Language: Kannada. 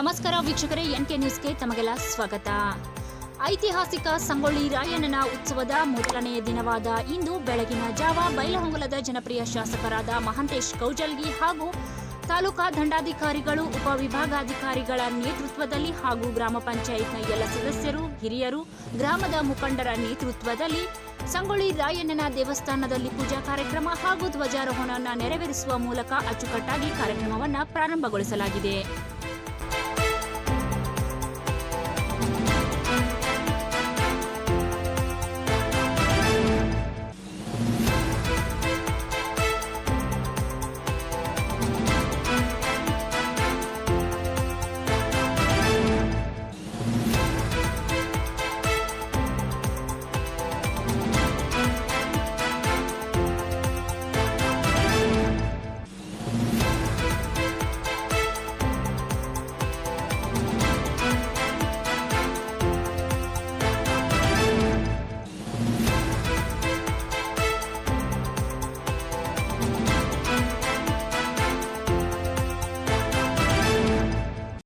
ನಮಸ್ಕಾರ ವೀಕ್ಷಕರೇ, ಎನ್ ಕೆ ನ್ಯೂಸ್ಗೆ ತಮಗೆಲ್ಲ ಸ್ವಾಗತ. ಐತಿಹಾಸಿಕ ಸಂಗೊಳ್ಳಿ ರಾಯಣ್ಣನ ಉತ್ಸವದ ಮೊದಲನೆಯ ದಿನವಾದ ಇಂದು ಬೆಳಗಿನ ಜಾವ ಬೈಲಹೊಂಗಲದ ಜನಪ್ರಿಯ ಶಾಸಕರಾದ ಮಹಂತೇಶ್ ಕೌಜಲ್ಗಿ ಹಾಗೂ ತಾಲೂಕಾ ದಂಡಾಧಿಕಾರಿಗಳು, ಉಪವಿಭಾಗಾಧಿಕಾರಿಗಳ ನೇತೃತ್ವದಲ್ಲಿ ಹಾಗೂ ಗ್ರಾಮ ಪಂಚಾಯತ್ನ ಎಲ್ಲ ಸದಸ್ಯರು, ಹಿರಿಯರು, ಗ್ರಾಮದ ಮುಖಂಡರ ನೇತೃತ್ವದಲ್ಲಿ ಸಂಗೊಳ್ಳಿ ರಾಯಣ್ಣನ ದೇವಸ್ಥಾನದಲ್ಲಿ ಪೂಜಾ ಕಾರ್ಯಕ್ರಮ ಹಾಗೂ ಧ್ವಜಾರೋಹಣವನ್ನು ನೆರವೇರಿಸುವ ಮೂಲಕ ಅಚ್ಚುಕಟ್ಟಾಗಿ ಕಾರ್ಯಕ್ರಮವನ್ನು ಪ್ರಾರಂಭಗೊಳಿಸಲಾಗಿದೆ.